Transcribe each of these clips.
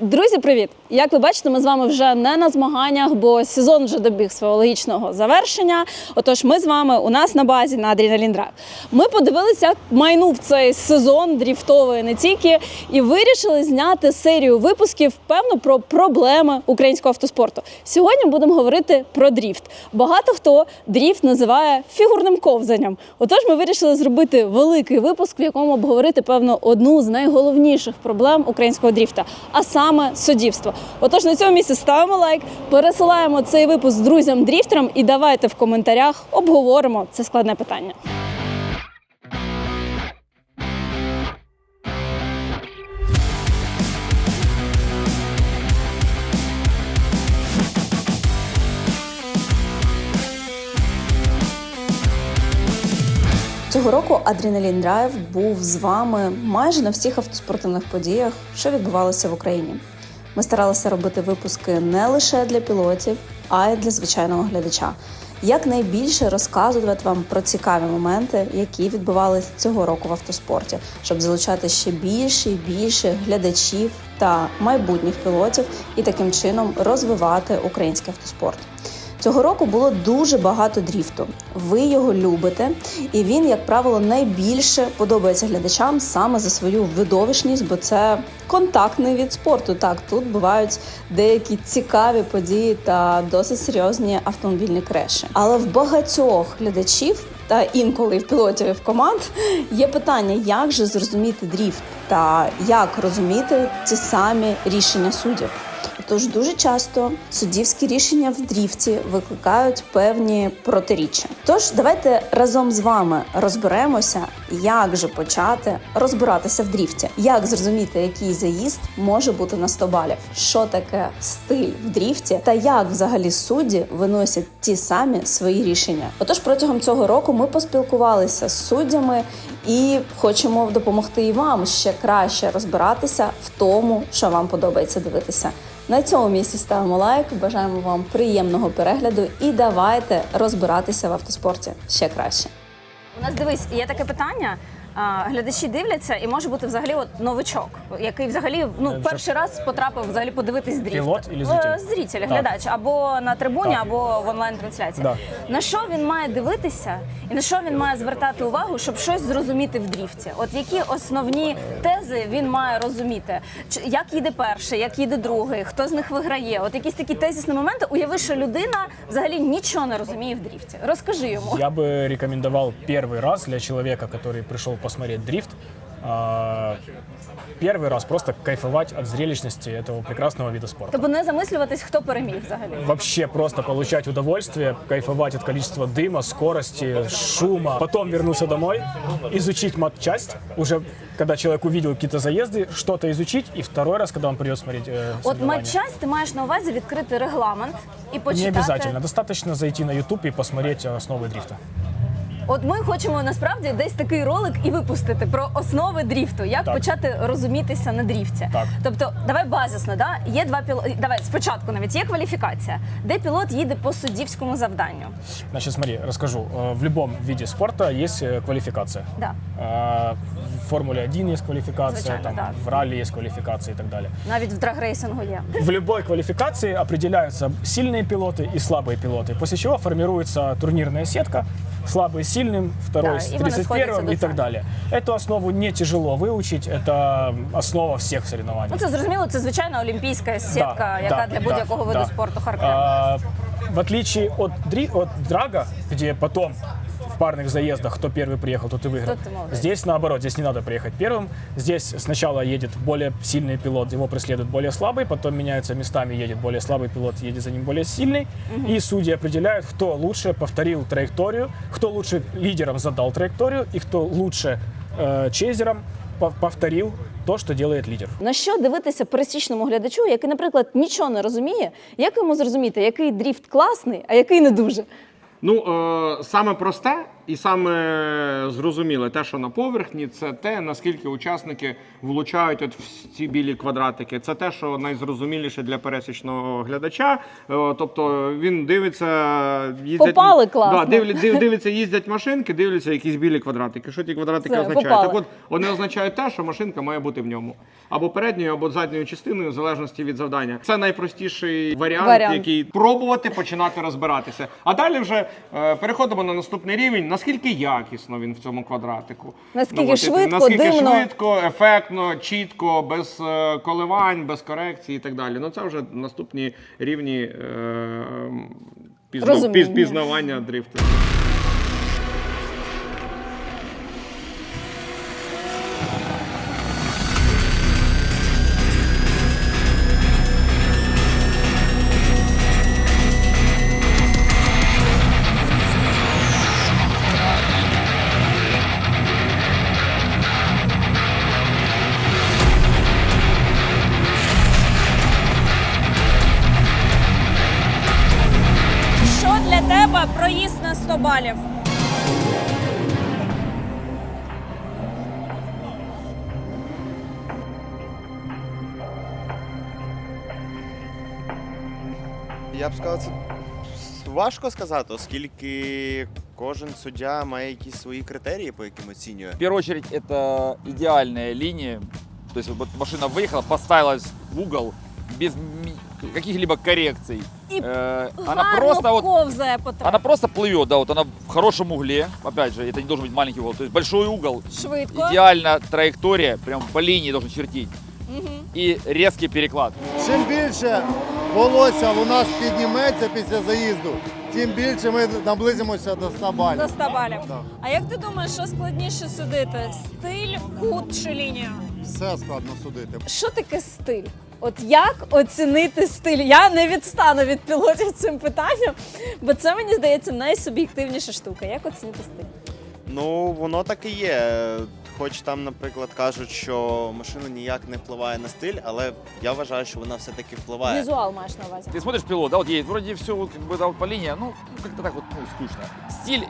Друзі, привіт! Як ви бачите, ми з вами вже не на змаганнях, бо сезон вже добіг свого логічного завершення. Отож, ми з вами у нас на базі на Adrenaline Drive. Ми подивилися, як майнув цей сезон дріфтовий не тільки, і вирішили зняти серію випусків, певно, про проблеми українського автоспорту. Сьогодні будемо говорити про дріфт. Багато хто дріфт називає фігурним ковзанням. Отож, ми вирішили зробити великий випуск, в якому обговорити певно одну з найголовніших проблем українського дріфта, а саме суддівство. Отож, на цьому місці ставимо лайк, пересилаємо цей випуск друзям-дріфтерам і давайте в коментарях обговоримо це складне питання. Цього року Adrenaline Drive був з вами майже на всіх автоспортивних подіях, що відбувалося в Україні. Ми старалися робити випуски не лише для пілотів, а й для звичайного глядача. Якнайбільше розказувати вам про цікаві моменти, які відбувалися цього року в автоспорті, щоб залучати ще більше і більше глядачів та майбутніх пілотів і таким чином розвивати український автоспорт. Цього року було дуже багато дріфту. Ви його любите, і він, як правило, найбільше подобається глядачам саме за свою видовищність, бо це контактний від спорту. Так, тут бувають деякі цікаві події та досить серйозні автомобільні креші. Але в багатьох глядачів та інколи в пілотів і в команд є питання, як же зрозуміти дріфт та як розуміти ці самі рішення суддів. Тож дуже часто суддівські рішення в дріфті викликають певні протиріччя. Тож давайте разом з вами розберемося, як же почати розбиратися в дріфті, як зрозуміти, який заїзд може бути на 100 балів, що таке стиль в дріфті, та як взагалі судді виносять ті самі свої рішення. Отож, протягом цього року ми поспілкувалися з суддями і хочемо допомогти і вам ще краще розбиратися в тому, що вам подобається дивитися. На цьому місці ставимо лайк. Бажаємо вам приємного перегляду і давайте розбиратися в автоспорті ще краще. У нас дивись, є таке питання а, Глядачі дивляться, і може бути взагалі от новичок, який взагалі ну Е, перший раз потрапив взагалі подивитись дріфт. Пілот или Е, зритель? Зритель, Так. глядач або на трибуні, Так. або в онлайн трансляції. Да. На що він має дивитися, і на що він має звертати увагу, щоб щось зрозуміти в дріфті? От які основні тези він має розуміти? Чи- Як їде перший, як їде другий, хто з них виграє? От якісь такі тезісні моменти. Уяви, що людина взагалі нічого не розуміє в дріфті. Розкажи йому. Я бы рекомендовал первый раз для человека, который пришел посмотреть дрифт, а, первый раз просто кайфовать от зрелищности этого прекрасного вида спорта. Тобто не замислюватись, хто переміг взагалі. Вообще просто получать удовольствие, кайфовать от количества дыма, скорости, шума. Потом вернуться домой, изучить матчасть. Уже когда человек увидел какие-то заезды, что-то изучить. И второй раз, когда он придет смотреть э, От соревнования. матчасть ти маєш на увазі відкрити регламент і почитати. Не обязательно. Достаточно зайти на YouTube и посмотреть основы дрифта. От ми хочемо насправді десь такий ролик і випустити про основи дріфту, як Так. почати розумітися на дріфті. Так. Тобто, давай базисно, да? є два пілоти. Давай спочатку навіть є кваліфікація, де пілот їде по суддівському завданню. Значит, смотри, расскажу. Э, В любом виде спорта есть э, квалификация. Да. А, В Формуле 1 есть квалификация, Звичайно, там, да. в ралли есть квалификация и так далее. Навіть в драгрейсингу є. В любой квалификации определяются сильные пилоты и слабые пилоты, после чего формируется турнирная сетка, слабый с сильным, второй Да, с и вони сходяться 31 до и так центру. далее. Эту основу не тяжело выучить, это основа всех соревнований. Ну це зрозуміло, це звичайна олімпійська сітка, Да, яка да, для да, будь-якого виду да. спорту характерна. А, В отличие от, дри, от драга, где потом в парных заездах, кто первый приехал, тот и выиграл. Тот и молодец. Здесь наоборот, здесь не надо приехать первым. Здесь сначала едет более сильный пилот, его преследует более слабый, потом меняются местами, едет более слабый пилот, едет за ним более сильный. И судьи определяют, кто лучше повторил траекторию, кто лучше лидером задал траекторию и кто лучше э, чейзером пов- повторил то, что делает лидер. На що дивитися пересічному глядачу, який, наприклад, нічого не розуміє, як йому зрозуміти, який дріфт класний, а який не дуже? Ну, е, саме просте і саме зрозуміле, те, що на поверхні, це те, наскільки учасники влучають от в ці білі квадратики. Це те, що найзрозуміліше для пересічного глядача. Е, тобто він дивиться, їздять, Попали класно. Да, дивля- див- дивиться, їздять машинки, дивляться якісь білі квадратики. Що ті квадратики Все, означають? попали. Так от вони означають те, що машинка має бути в ньому. Або передньою, або задньою частиною, в залежності від завдання. Це найпростіший варіант, Варіант. який пробувати починати розбиратися. А далі вже переходимо на наступний рівень. Наскільки якісно він в цьому квадратику? Наскільки от, швидко, наскільки дивно. швидко, ефектно, чітко, без е, коливань, без корекцій і так далі. Ну це вже наступні рівні е, пізна- пізнавання дрифту. важко сказати, оскільки кожен суддя має якісь свої критерії, по яким оцінює. В первую очередь, это идеальная линия. То есть вот машина выехала, поставилась в угол без ми- каких-либо коррекций. И Э, она Гарно просто вот ковзає по трасі. она просто плывет, да, вот она в хорошем угле. Опять же, это не должен быть маленький угол, то есть большой угол. Швидко. Идеально траектория, прям по линии должен чертить. Мгм. И резкий переклад. Чим більше волосся у нас підніметься після заїзду, тим більше ми наблизимося до 100 балів. До 100 балів. Так. А як ти думаєш, що складніше судити? Стиль, кут чи лінію? Все складно судити. Що таке стиль? От як оцінити стиль? Я не відстану від пілотів цим питанням, бо це мені здається найсуб'єктивніша штука. Як оцінити стиль? Ну, воно так і є Хоч там, наприклад, кажуть, що машина ніяк не впливає на стиль, але я вважаю, що вона все-таки впливає. Візуал маєш на увазі. Ты смотришь пилот, да, вот едет, вроде все вот как бы да, вот по линии, ну, как-то так вот, ну, скучно. Стиль,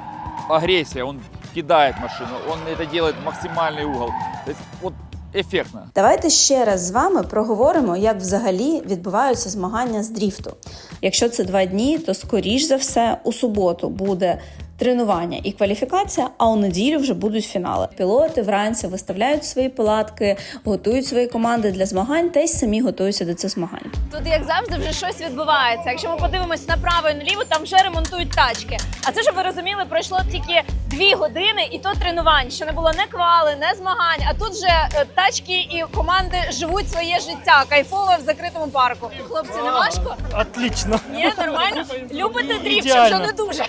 агрессия, он кидает машину, он это делает в максимальный угол. То есть вот эффектно. Давайте ще раз з вами проговоримо, як взагалі відбуваються змагання з дріфту. Якщо це два дні, то скоріш за все у суботу буде тренування і кваліфікація, а у неділю вже будуть фінали. Пілоти вранці виставляють свої палатки, готують свої команди для змагань та й самі готуються до цих змагань. Тут, як завжди, вже щось відбувається. Якщо ми подивимось направо і наліво, там вже ремонтують тачки. А це, щоб ви розуміли, пройшло тільки дві години, і то тренувань. Ще не було не квали, не змагань. А тут вже е, тачки і команди живуть своє життя кайфово в закритому парку. Хлопці, не важко? Отлично. Ні, нормально. Любите дріфт, чи вже не дуже.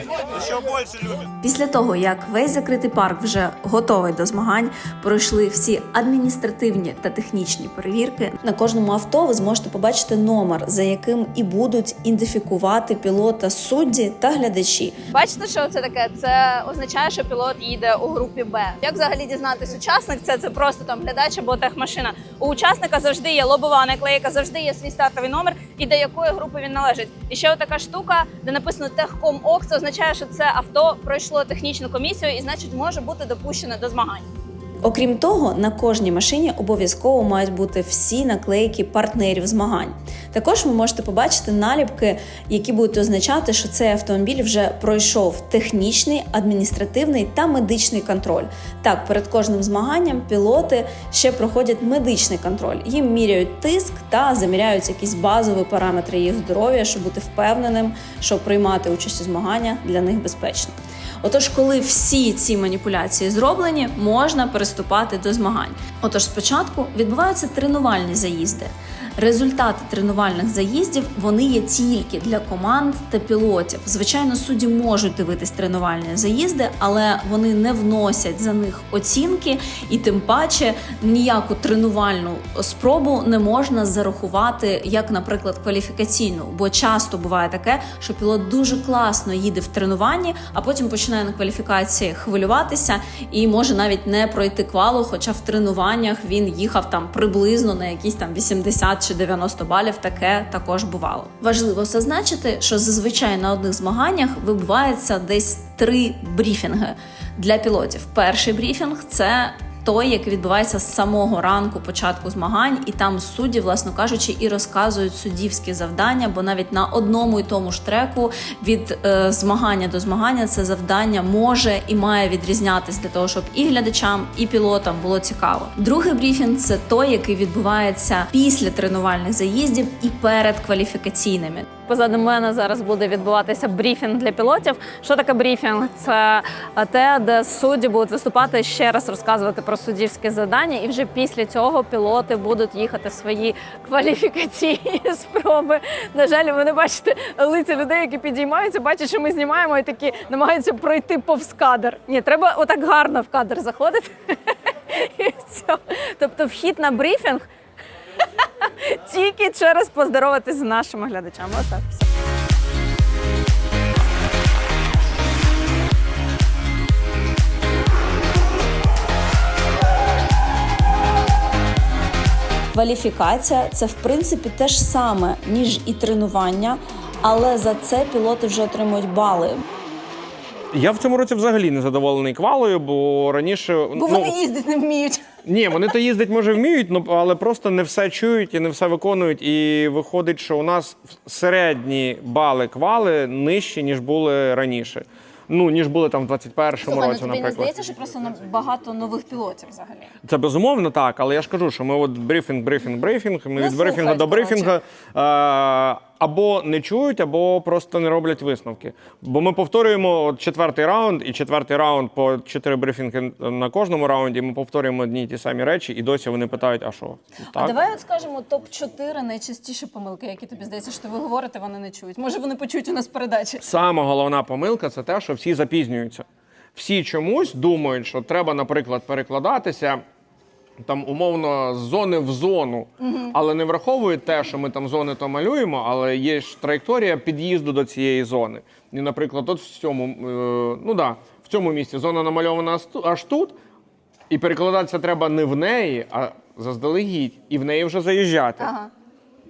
Обожаем. Після того, як весь закритий парк вже готовий до змагань, пройшли всі адміністративні та технічні перевірки. На кожному авто ви зможете побачити номер, за яким і будуть ідентифікувати пілота судді та глядачі. Бачите, що це таке? Це означає, що пілот їде у групі Б. Як взагалі дізнатись учасник? Це, це просто там глядач або техмашина. У учасника завжди є лобова наклейка, завжди є свій стартовий номер і до якої групи він належить. І ще така штука, де написано Техком ОК, це означає, що це авто пройшло технічну комісію і значить може бути допущене до змагань. Окрім того, на кожній машині обов'язково мають бути всі наклейки партнерів змагань. Також ви можете побачити наліпки, які будуть означати, що цей автомобіль вже пройшов технічний, адміністративний та медичний контроль. Так, перед кожним змаганням пілоти ще проходять медичний контроль. Їм міряють тиск та заміряють якісь базові параметри їх здоров'я, щоб бути впевненим, що приймати участь у змаганнях для них безпечно. Отож, коли всі ці маніпуляції зроблені, можна переступати до змагань. Отож, спочатку відбуваються тренувальні заїзди. Результати тренувальних заїздів вони є тільки для команд та пілотів. Звичайно, судді можуть дивитись тренувальні заїзди, але вони не вносять за них оцінки, і тим паче ніяку тренувальну спробу не можна зарахувати, як, наприклад, кваліфікаційну. Бо часто буває таке, що пілот дуже класно їде в тренуванні, а потім починає на кваліфікації хвилюватися і може навіть не пройти квалу, хоча в тренуваннях він їхав там приблизно на якісь там 80 чи 90 балів. Таке також бувало. Важливо зазначити, що зазвичай на одних змаганнях вибувається десь три брифінги для пілотів. Перший брифінг це той, який відбувається з самого ранку початку змагань, і там судді, власно кажучи, і розказують суддівські завдання, бо навіть на одному і тому ж треку від е, змагання до змагання це завдання може і має відрізнятись для того, щоб і глядачам, і пілотам було цікаво. Другий брифінг це той, який відбувається після тренувальних заїздів і перед кваліфікаційними. Позаду мене зараз буде відбуватися брифінг для пілотів. Що таке брифінг? Це те, де судді будуть виступати ще раз розказувати про суддівські завдання, і вже після цього пілоти будуть їхати свої кваліфікаційні спроби. На жаль, ви не бачите лиця людей, які підіймаються, бачать, що ми знімаємо і такі намагаються пройти повз кадр. Ні, треба отак гарно в кадр заходити. Тобто вхід на брифінг тільки через поздороватись з нашими глядачами. Отак. Кваліфікація це в принципі те ж саме, ніж і тренування, але за це пілоти вже отримують бали. Я в цьому році взагалі не задоволений квалою, бо раніше Бо вони їздити не вміють. Ні, вони то їздить, може, вміють, ну, але просто не все чують і не все виконують. І виходить, що у нас середні бали квали нижчі, ніж були раніше. Ну, ніж були там в 21-му році, наприклад. здається, що просто багато нових пілотів взагалі? Це безумовно так, але я ж кажу, що ми от брифінг, брифінг, брифінг, ми Не від брифінга слухають, до брифінга е, або не чують, або просто не роблять висновки. Бо ми повторюємо от четвертий раунд, і четвертий раунд по чотири брифінги на кожному раунді. Ми повторюємо одні й ті самі речі, і досі вони питають, а що? Так? Давай от скажемо топ 4 найчастіші помилки, які тобі здається, що ви говорите, вони не чують. Може, вони почують у нас передачі. Сама головна помилка це те, що всі запізнюються. Всі чомусь думають, що треба, наприклад, перекладатися там умовно з зони в зону, але не враховують те, що ми там зони то малюємо, але є ж траєкторія під'їзду до цієї зони. І, наприклад, от в цьому, е, ну да, в цьому місці зона намальована аж аж тут, і перекладатися треба не в неї, а заздалегідь, і в неї вже заїжджати. Ага.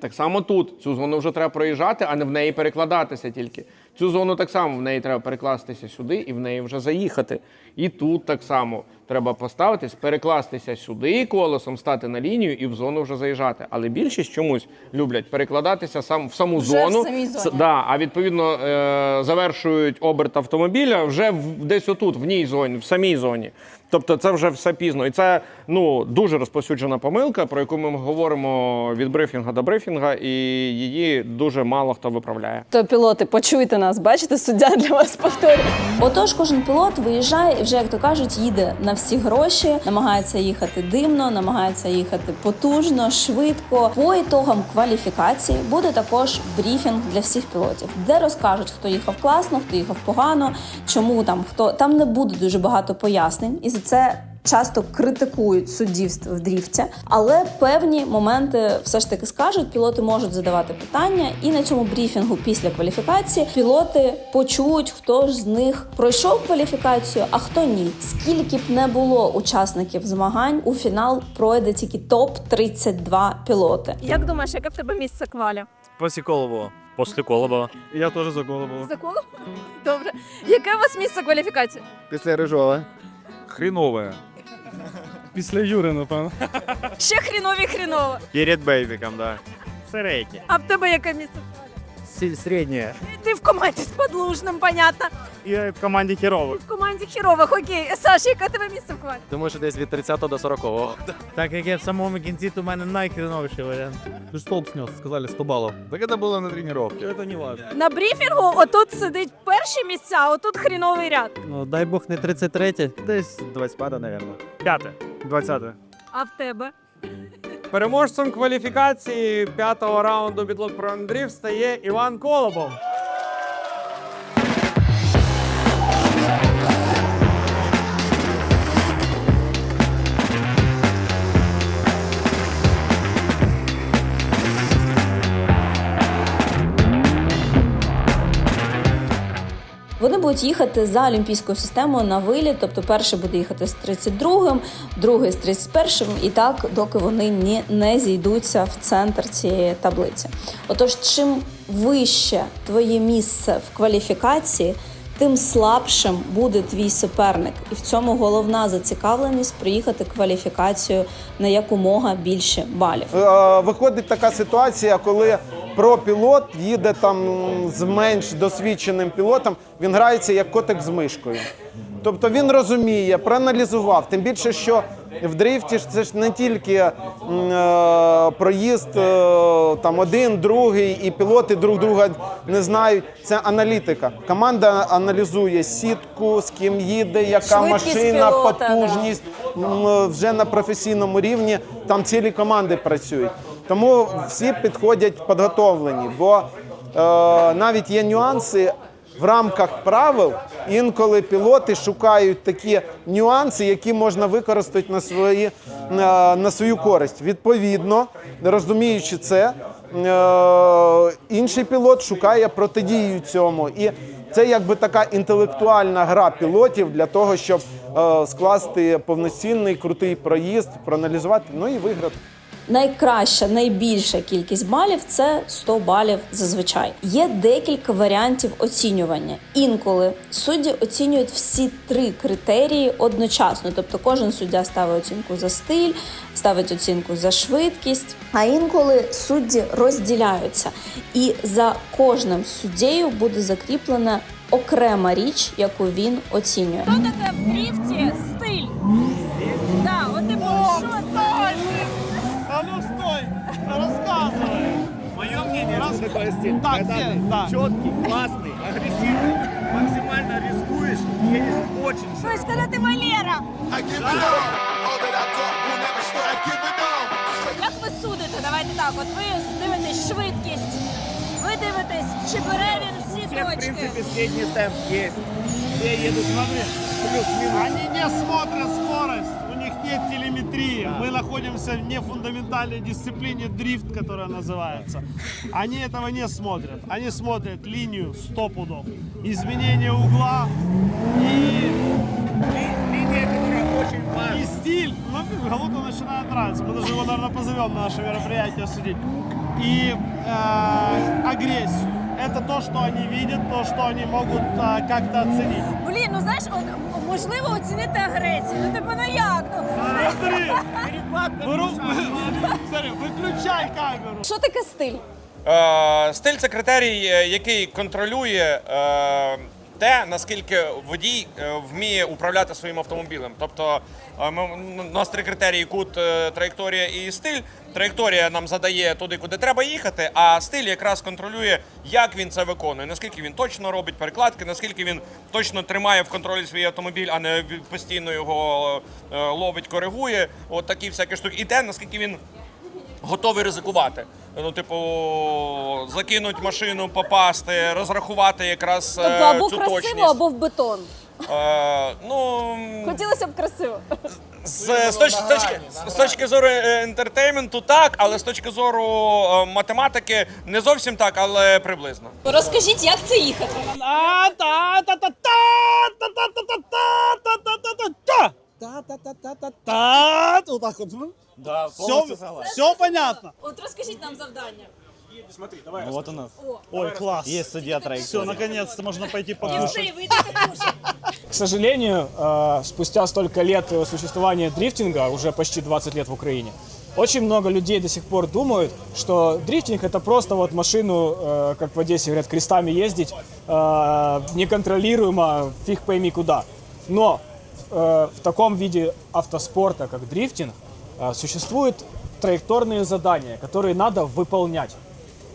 Так само тут цю зону вже треба проїжджати, а не в неї перекладатися тільки. Цю зону так само в неї треба перекластися сюди і в неї вже заїхати. І тут так само треба поставитись, перекластися сюди колесом, стати на лінію і в зону вже заїжджати. Але більшість чомусь люблять перекладатися сам в саму Вже зону. в самій зоні. Да, а відповідно е, завершують оберт автомобіля вже в, десь отут, в ній зоні, в самій зоні. Тобто це вже все пізно. І це ну дуже розповсюджена помилка, про яку ми говоримо від брифінга до брифінга, і її дуже мало хто виправляє. То пілоти, почуйте нас, бачите, суддя для вас повторює. Отож, кожен пілот виїжджає і вже, як то кажуть, їде на всі гроші, намагається їхати димно, намагається їхати потужно, швидко. По ітогам кваліфікації буде також брифінг для всіх пілотів, де розкажуть, хто їхав класно, хто їхав погано, чому там хто там не буде дуже багато пояснень, і за це. Часто критикують суддівство в дріфті, але певні моменти все ж таки скажуть. Пілоти можуть задавати питання, і на цьому брифінгу після кваліфікації пілоти почують, хто ж з них пройшов кваліфікацію, а хто ні. Скільки б не було учасників змагань, у фінал пройде тільки топ 32 пілоти. Як думаєш, яке в тебе місце кваля? После Колобова. После Колобова. Я тоже за Колобова. За коло? Добре. Яке у вас місце кваліфікації? Після Рижова. Хреновая. Після Юри, напевно. Ще хрінові хріново. Перед Бейбиком, да. Середнє. А в тебе яке місце? Среднее. Ти в команді з подлужним, понятно. Я в команді Херовых. В команді хірових, окей. Саш, яке тебе місце в квалі? Думаю, що десь від 30 до 40. Так як я в самому кінці, то в мене найхреновіший варіант. Ты столб снес, сказали 100 баллов. Так это было на тренировке. Это не важно. На брифінгу отут сидить перші місця, а отут хріновий ряд. Ну, дай Бог не 33 Десь 25, наверное. П'яте. 20 А в тебе? Переможцем кваліфікації п'ятого раунду бідлок про Андрів стає Іван Колобов. Будуть їхати за олімпійською системою на виліт, тобто перший буде їхати з 32-м, другий з 31-м, і так, доки вони не, не зійдуться в центр цієї таблиці. Отож, чим вище твоє місце в кваліфікації, тим слабшим буде твій суперник. І в цьому головна зацікавленість проїхати кваліфікацію на якомога більше балів. Е, Виходить така ситуація, коли про-пілот їде там з менш досвідченим пілотом, він грається як котик з мишкою. Тобто він розуміє, проаналізував. Тим більше, що в дрифті ж це ж не тільки е, проїзд е, там один, другий, і пілоти друг друга не знають. Це аналітика. Команда аналізує сітку, з ким їде, яка Швидкість машина, пілота, потужність м, вже на професійному рівні. Там цілі команди працюють. Тому всі підходять підготовлені, бо е, навіть є нюанси в рамках правил. Інколи пілоти шукають такі нюанси, які можна використати на свої е, на свою користь. Відповідно, розуміючи це, е, інший пілот шукає протидію цьому. І це якби така інтелектуальна гра пілотів для того, щоб е, скласти повноцінний крутий проїзд, проаналізувати, ну і виграти. Найкраща, найбільша кількість балів це 100 балів зазвичай. Є декілька варіантів оцінювання. Інколи судді оцінюють всі три критерії одночасно. Тобто кожен суддя ставить оцінку за стиль, ставить оцінку за швидкість. А інколи судді розділяються. І за кожним суддєю буде закріплена окрема річ, яку він оцінює. Що таке в стиль? Да, от типу, що це? А ну стой, рассказывай. Мое мнение, раз... такое стиль. Так, где? Да. Четкий, классный, агрессивный, максимально рискуешь, едешь очень Тобто, коли ти Валера. Як ви судите? Давайте так. От ви дивитесь швидкість. Ви дивитесь, чи бере він всі Все, в точки. принципе, средний темп есть. Все едут, смотри, плюс-минус. Они не смотрят скорость, нет телеметрии. Мы находимся в нефундаментальной дисциплине дрифт, которая называется. Они этого не смотрят. Они смотрят линию 100 пудов, изменение угла и, Линия, и стиль. Ну, Галуту начинает нравиться. Мы даже его, наверное, позовем на наше мероприятие судить. И э, агрессию. Это то, что они видят, то, что они могут э, как-то оценить. Блін, ну знаєш, от, можливо оцінити агресію. Ну типу, ну як? Виключай Смотри, Выру- камеру. що таке стиль? Е, стиль це критерій, е, який контролює е, те, наскільки водій е, вміє управляти своїм автомобілем. Тобто е, ми, у нас три критерії: кут, е, траєкторія і стиль. Траєкторія нам задає туди, куди треба їхати, а стиль якраз контролює, як він це виконує, наскільки він точно робить перекладки, наскільки він точно тримає в контролі свій автомобіль, а не постійно його ловить, коригує. От такі всякі штуки. І те, наскільки він готовий ризикувати. Ну, типу, закинуть машину, попасти, розрахувати якраз е, Тобто або цю красиво, точність. або в бетон. Е, ну, Хотілося б красиво. з, з, точки, з, точки, з точки зору е, ентертейменту так, але з точки зору е, математики не зовсім так, але приблизно. Розкажіть, як це їхати? Та, вот так вот. Да, Все, все понятно. От розкажіть нам завдання. Вот у нас. Ой, класс. Есть судья Все, траектории. наконец-то можно пойти І покушать. все, і ви йдете кушати. К сожалению, э, спустя столько лет э, существования дрифтинга, уже почти 20 лет в Украине, очень много людей до сих пор думают, что дрифтинг это просто вот машину, э, как в Одессе говорят, крестами ездить, э, неконтролируемо, фиг пойми куда. Но э, в таком виде автоспорта, как дрифтинг, э, существуют траекторные задания, которые надо выполнять.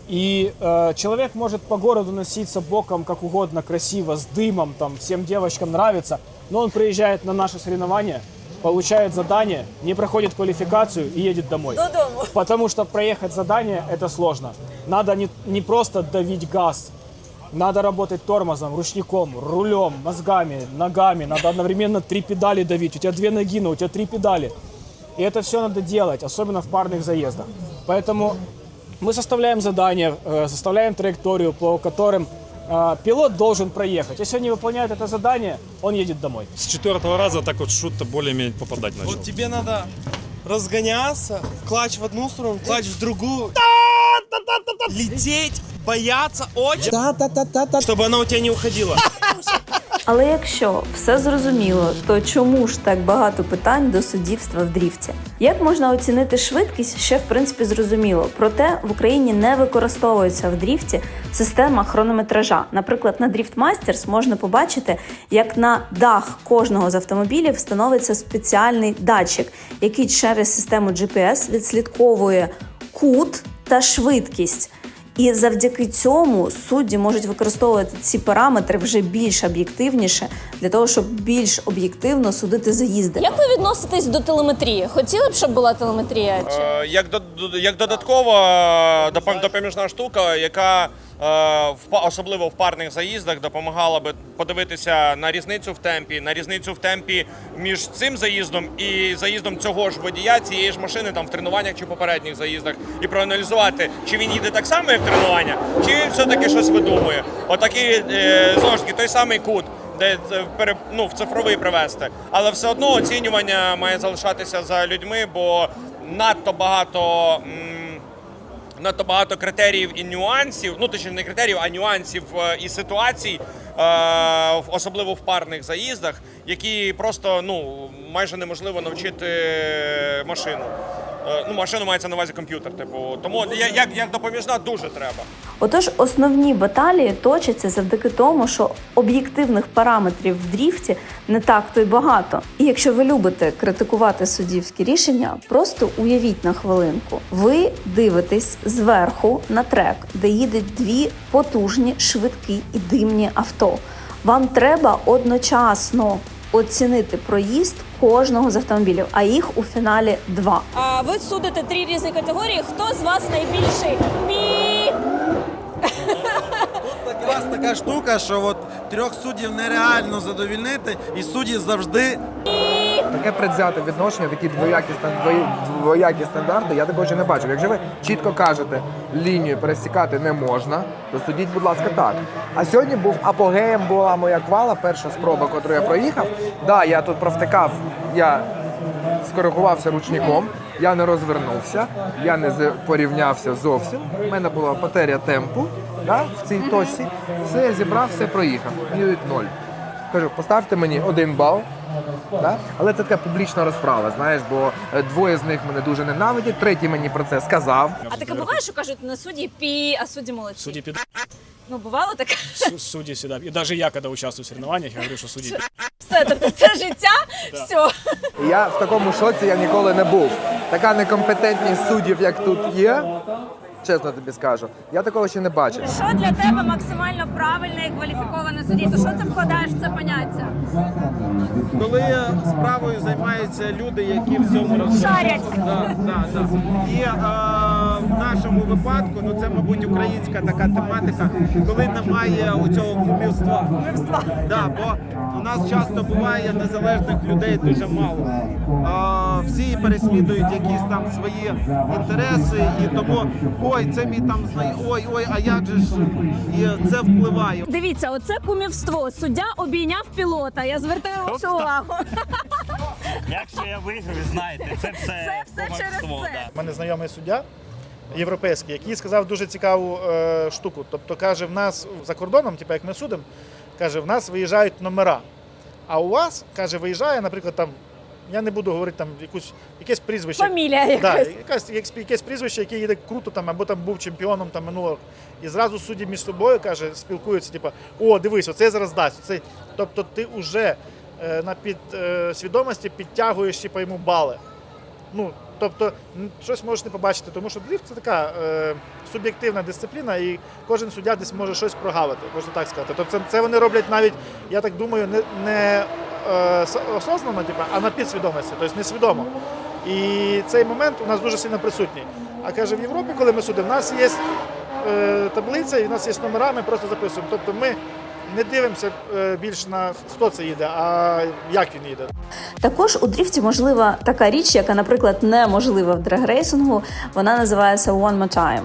И э, человек может по городу носиться боком как угодно, красиво, с дымом, там всем девочкам нравится, но он приезжает на наше соревнование, получает задание, не проходит квалификацию и едет домой. Додому. Потому что проехать задание это сложно. Надо не, не просто давить газ, надо работать тормозом, ручником, рулем, мозгами, ногами. Надо одновременно три педали давить. У тебя две ноги, но у тебя три педали. И это все надо делать, особенно в парных заездах. Поэтому мы составляем задания, э, составляем траекторию, по которым а, пилот должен проехать. Если он не выполняет это задание, он едет домой. С четвертого раза так вот шут-то более-менее попадать начал. Вот тебе надо разгоняться, клач в одну сторону, клач в другую. Лететь, бояться очень, чтобы она у тебя не уходила. Але якщо все зрозуміло, то чому ж так багато питань до суддівства в дріфті? Як можна оцінити швидкість, ще в принципі зрозуміло. Проте в Україні не використовується в дріфті система хронометража. Наприклад, на Drift Masters можна побачити, як на дах кожного з автомобілів встановиться спеціальний датчик, який через систему GPS відслідковує кут та швидкість. І завдяки цьому судді можуть використовувати ці параметри вже більш об'єктивніше для того, щоб більш об'єктивно судити заїзди. Як ви відноситесь до телеметрії? Хотіли б, щоб була телеметрія? Чи? Е, Як, до- як додаткова допом- допоміжна штука, яка особливо в парних заїздах допомагала би подивитися на різницю в темпі, на різницю в темпі між цим заїздом і заїздом цього ж водія, цієї ж машини там в тренуваннях чи попередніх заїздах, і проаналізувати, чи він їде так само, як тренування, чи він все-таки щось видумує. Отакий е, знову ж таки той самий кут. Де пере- ну, в цифровий привести, але все одно оцінювання має залишатися за людьми, бо надто багато надто багато критеріїв і нюансів. Ну точніше не критеріїв, а нюансів е, і ситуацій, е, особливо в парних заїздах, які просто ну майже неможливо навчити машину. Е, Ну, машину мається на увазі комп'ютер. Типу, тому я- як, як допоміжна дуже треба. Отож, основні баталії точаться завдяки тому, що об'єктивних параметрів в дріфті не так то й багато. І якщо ви любите критикувати суддівські рішення, просто уявіть на хвилинку. Ви дивитесь зверху на трек, де їдуть дві потужні, швидкі і димні авто. Вам треба одночасно оцінити проїзд кожного з автомобілів, а їх у фіналі два. А ви судите три різні категорії. Хто з вас найбільший? Пі! Якраз така штука, що от трьох суддів нереально задовільнити, і судді завжди Таке предвзяте відношення, такі двоякі, двоякі стандарти, я такого ще не бачив. Якщо ви чітко кажете, лінію пересікати не можна, то судіть, будь ласка, так. А сьогодні був апогеєм була моя квала, перша спроба, яку я проїхав. Да, я тут провтикав, я скоригувався ручником, я не розвернувся, я не порівнявся зовсім. У мене була потеря темпу да, в цій точці. Все я зібрав, все проїхав. Мені ноль. Кажу, поставте мені один бал. Да? Але це така публічна розправа, знаєш, бо е, двоє з них мене дуже ненавидять, третій мені про це сказав. А таке буває, що кажуть на судді пі, а судді молодці. Судьи пи***, Ну бувало таке. су- судьи всегда. И даже я, когда участвую в соревнованиях, я говорю, что судьи. Все, тобто це життя. Все. Я в такому шоці я ніколи не був. Така некомпетентність суддів, як тут є, чесно тобі скажу, я такого ще не бачив. Що для тебе максимально правильне і кваліфіковане суддівство? Що це вкладаєш в це поняття? Коли справою займаються люди, які в цьому розуміють. Шарять. Да, да, да. І е, в нашому випадку, ну це, мабуть, українська така тематика, коли немає у цього кумівства. Кумівства. Да, бо у нас часто буває незалежних людей дуже мало. Е, всі переслідують якісь там свої інтереси, і тому ой, це мій там знай, ой, ой, а як же ж і це впливає. Дивіться, оце кумівство. Суддя обійняв пілота. Я звертаю вашу увагу. Якщо я виграю, знаєте, це все, Це все через кумівство, це. да. У мене знайомий суддя європейський, який сказав дуже цікаву е, штуку. Тобто каже, в нас за кордоном, типу як ми судимо, каже, в нас виїжджають номера. А у вас, каже, виїжджає, наприклад, там, я не буду говорити там якусь, якесь прізвище. Фамілія Да, якась. якась, якесь, якесь прізвище, яке їде круто там, або там був чемпіоном там минулого. І зразу судді між собою каже, спілкуються, типу, о, дивись, оце зараз дасть. Оце. Тобто ти вже е, на під, е, свідомості підтягуєш типу, йому бали. Ну, тобто, щось можеш не побачити, тому що дріфт це така е, суб'єктивна дисципліна, і кожен суддя десь може щось прогавити, можна так сказати. Тобто, це, це вони роблять навіть, я так думаю, не, не е, осознано, типу, а на підсвідомості, тобто несвідомо. І цей момент у нас дуже сильно присутній. А каже, в Європі, коли ми судимо, в нас є е, таблиця, і в нас є номера, ми просто записуємо. Тобто ми не дивимося е, більш на хто це їде, а як він їде. Також у дріфті можлива така річ, яка, наприклад, неможлива в драгрейсингу. Вона називається one more time.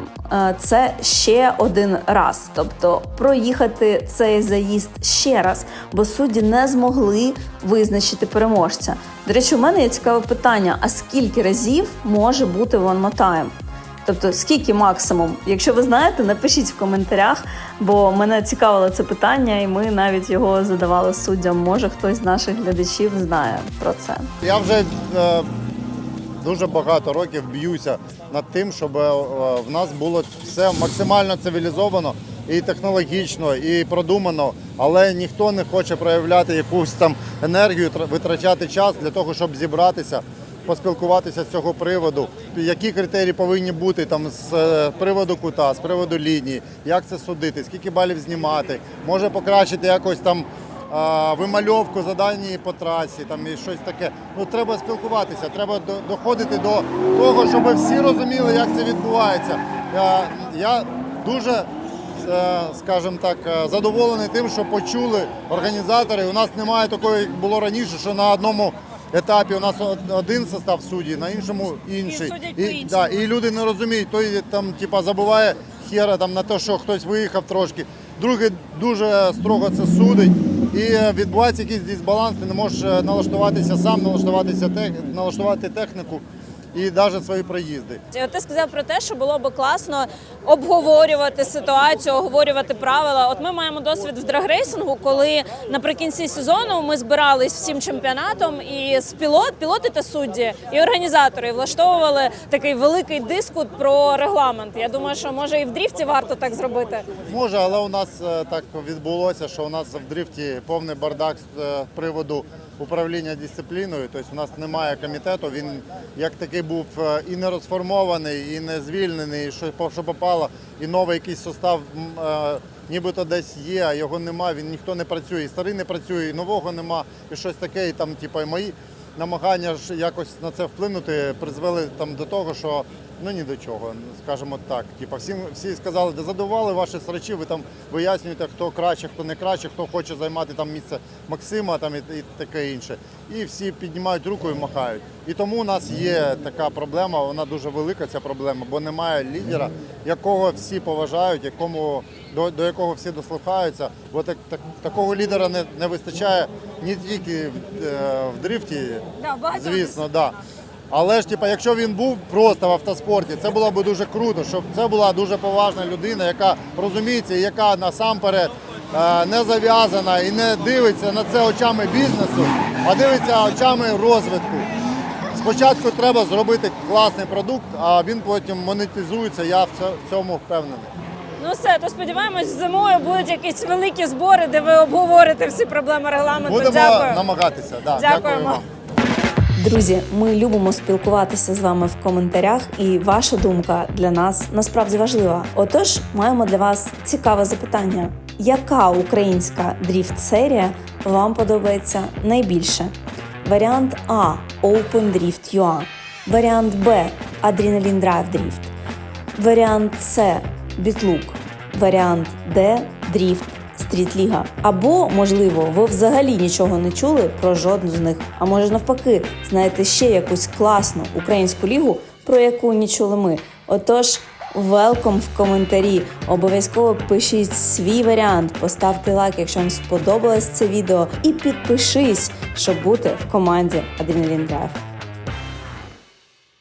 Е, Це ще один раз, тобто проїхати цей заїзд ще раз, бо судді не змогли визначити переможця. До речі, у мене є цікаве питання: а скільки разів може бути one more time? Тобто, скільки максимум? Якщо ви знаєте, напишіть в коментарях, бо мене цікавило це питання, і ми навіть його задавали суддям. Може, хтось з наших глядачів знає про це. Я вже е, дуже багато років б'юся над тим, щоб е, в нас було все максимально цивілізовано і технологічно, і продумано, але ніхто не хоче проявляти якусь там енергію, витрачати час для того, щоб зібратися. Поспілкуватися з цього приводу, які критерії повинні бути там з е, приводу кута, з приводу лінії, як це судити, скільки балів знімати, може покращити якось там вимальовку задані по трасі, там і щось таке. Ну треба спілкуватися, треба доходити до того, щоб всі розуміли, як це відбувається. Я, я дуже, е, скажімо так, е, задоволений тим, що почули організатори. У нас немає такого, як було раніше, що на одному. Етапі у нас один состав судді, на іншому інший. судять І, по-іншому. да, і люди не розуміють, той там типа забуває хера там на те, що хтось виїхав трошки. Другий дуже строго це судить. І е, відбувається якийсь дисбаланс, ти не можеш е, налаштуватися сам, налаштуватися тех, налаштувати техніку і навіть свої проїзди. Ти сказав про те, що було би класно обговорювати ситуацію, обговорювати правила. От ми маємо досвід в драгрейсингу, коли наприкінці сезону ми збирались всім чемпіонатом, і з пілот, пілоти та судді і організатори влаштовували такий великий дискут про регламент. Я думаю, що може і в дріфті варто так зробити. Може, але у нас е, так відбулося, що у нас в дрифті повний бардак з е, приводу управління дисципліною. Тобто у нас немає комітету. Він як такий був е, і не розформований, і не звільнений, що, по- що попало, і новий якийсь состав. е, Нібито десь є, а його нема, він ніхто не працює, і старий не працює, і нового нема, і щось таке, і там, типу, мої намагання ж якось на це вплинути призвели там до того, що ну ні до чого, скажімо так. Типу, всі, всі сказали, де задували ваші срачі, ви там вияснюєте, хто краще, хто не краще, хто хоче займати там місце Максима там і, і таке інше. І всі піднімають руку і махають. І тому у нас є така проблема, вона дуже велика, ця проблема, бо немає лідера, якого всі поважають, якому до, до якого всі дослухаються. Бо так, так, такого лідера не, не вистачає не тільки в, е, в дрифті, Да, звісно, да. Але ж, типа, якщо він був просто в автоспорті, це було б дуже круто, щоб це була дуже поважна людина, яка розуміється, яка насамперед е, не зав'язана і не дивиться на це очами бізнесу, а дивиться очами розвитку. Спочатку треба зробити класний продукт, а він потім монетизується. Я в цьому впевнений. Ну все, то сподіваємось, зимою будуть якісь великі збори, де ви обговорите всі проблеми регламенту. Будемо Дякую. намагатися. Да, Дякуємо. Вам. Друзі, ми любимо спілкуватися з вами в коментарях, і ваша думка для нас насправді важлива. Отож, маємо для вас цікаве запитання: яка українська дріфт-серія вам подобається найбільше? Варіант А Open Drift UA, варіант Б Adrenaline Drive Drift, варіант С Бітлук, варіант Д Дріфт Стріт Ліга. Або, можливо, ви взагалі нічого не чули про жодну з них. А може навпаки, знаєте ще якусь класну українську лігу, про яку не чули ми. Отож. Велком в коментарі. Обов'язково пишіть свій варіант, поставте лайк, якщо вам сподобалось це відео, і підпишись, щоб бути в команді Adrenaline Drive.